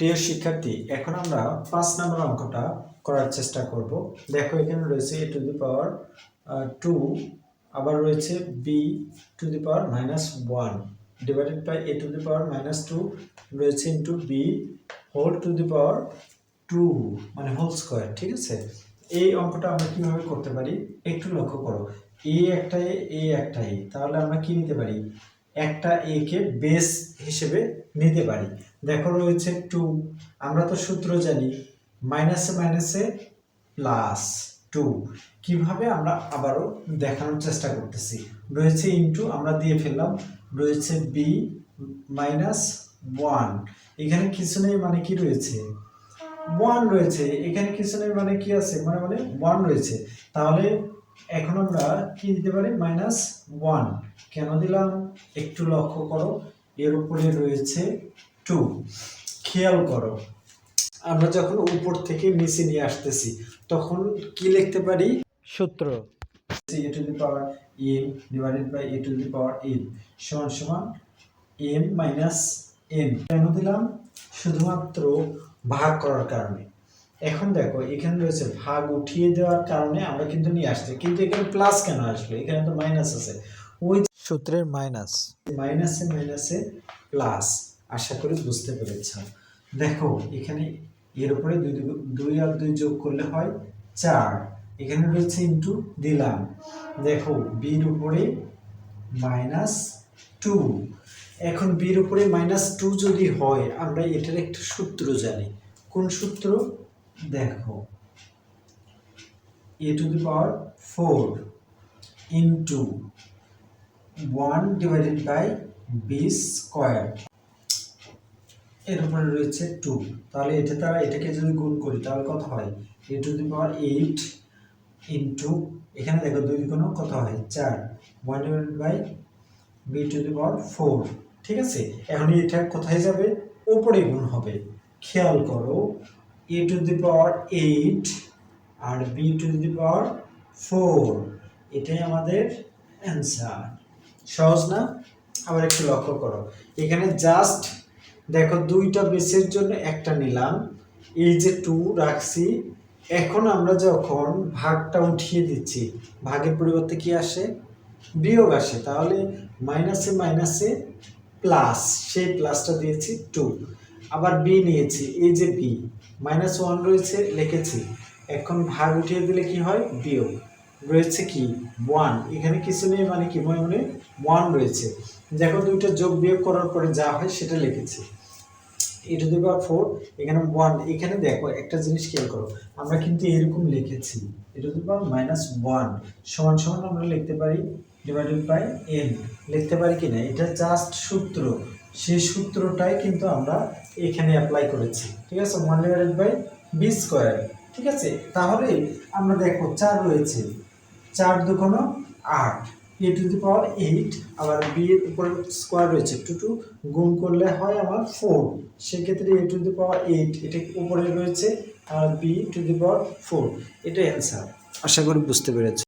প্রিয় শিক্ষার্থী, এখন আমরা পাঁচ নম্বর অঙ্কটা করার চেষ্টা করব। দেখো, এখানে রয়েছে এ টু দি পাওয়ার টু, আবার রয়েছে B to the power minus one divided by A to the power minus two, রয়েছে into B whole to the power two মানে হোল স্কোয়ার, ঠিক আছে? এই অঙ্কটা আমরা কীভাবে করতে পারি? একটু লক্ষ্য করো। এ একটা এ একটা এ তাহলে আমরা কী নিতে পারি? একটা এ কে বেস হিসেবে নিতে পারি। দেখো রয়েছে টু আমরা তো সূত্র জানি মাইনাসে মাইনাসে প্লাস টু কীভাবে আমরা আবারও দেখানোর চেষ্টা করতেছি? রয়েছে ইনটু আমরা দিয়ে ফেললাম। রয়েছে বি মাইনাস ওয়ান এখানে কিছু নেই মানে কি রয়েছে? ওয়ান রয়েছে। এখানে কিছু নেই মানে কি আছে? মানে মানে ওয়ান রয়েছে। তাহলে এখন আমরা কি দিতে পারি? মাইনাস ওয়ান কেন দিলাম? একটু লক্ষ্য করো এর উপরে রয়েছে টু খেয়াল করো আমরা যখন উপর থেকে নিচে নিয়ে আসতেছি তখন কি লিখতে পারি? সূত্র। A to the power M divided by A to the power N সমান সমান এম মাইনাস এন কেন দিলাম? শুধুমাত্র ভাগ করার কারণে। এখন দেখো, এখানে রয়েছে ভাগ উঠিয়ে দেওয়ার কারণে আমরা কিন্তু নিয়ে আসছি, কিন্তু এখানে প্লাস কেন আসলো? এখানে তো মাইনাস আছে। ওই সূত্রের মাইনাস মাইনাসে মাইনাসে প্লাস আশা করি বুঝতে পেরেছ। দেখো, এখানে এর উপরে দুই দুই- আর দুই যোগ করলে হয় চার। এখানে রয়েছে ইন্টু দিলাম। দেখো, বির উপরে মাইনাস টু এখন বির উপরে মাইনাস টু যদি হয়, আমরা এটার একটা সূত্র জানি। কোন সূত্র? দেখো। A to the power four into one divided by B square. এর উপরে রয়েছে টু। তাহলে এটা দ্বারা এটাকে যদি গুণ করি, তাহলে কত হয়? A to the power eight into, এখানে দেখো দুই কোনো কত হয়? চার। One divided by B to the power four. ঠিক আছে? এখন এটা কোথায় যাবে? ওপরে গুণ হবে। খেয়াল করো A to the power eight R B to the power four এটাই আমাদের অ্যান্সার সহজ না? আবার একটু লক্ষ্য করো। এখানে জাস্ট দেখো দুইটা বেসের জন্য একটা নিলাম। এই যে টু রাখছি। এখন আমরা যখন ভাগটা উঠিয়ে দিচ্ছি, ভাগের পরিবর্তে কি আসে? বিয়োগ আসে। তাহলে মাইনাসে মাইনাসে প্লাস সেই প্লাসটা দিয়েছি টু আবার বি নিয়েছি, এই যে বি মাইনাস ওয়ান রয়েছে, লিখেছি। এখন ভাগ উঠিয়ে দিলে কি হয়? বিয়োগ। রয়েছে কি? ওয়ান এখানে কিছু নেই মানে কি? মনে ওয়ান রয়েছে। দেখো দুইটা যোগ বিয়োগ করার পরে যা হয় সেটা লিখেছি। A to the power four এখানে ওয়ান এখানে দেখো, একটা জিনিস খেয়াল করো, আমরা কিন্তু এরকম লিখেছি। A to the power minus one সমান সমান আমরা লিখতে পারি ডিভাইডেড বাই এন লিখতে পারি কি না এটা জাস্ট সূত্র। সেই সূত্রটাই কিন্তু আমরা এখানে অ্যাপ্লাই করেছি। ঠিক আছে? One divided by B square ঠিক আছে? তাহলে আমরা দেখো চার রয়েছে। চার দুগুণ আট। A to the power eight আবার বি এর উপরে স্কোয়ার রয়েছে। টু টু গুণ করলে হয় আমার ফোর সেক্ষেত্রে এ টু দি পাওয়ার এইট এটা উপরে রয়েছে। আর B to the power four এটাই অ্যান্সার আশা করি বুঝতে পেরেছ।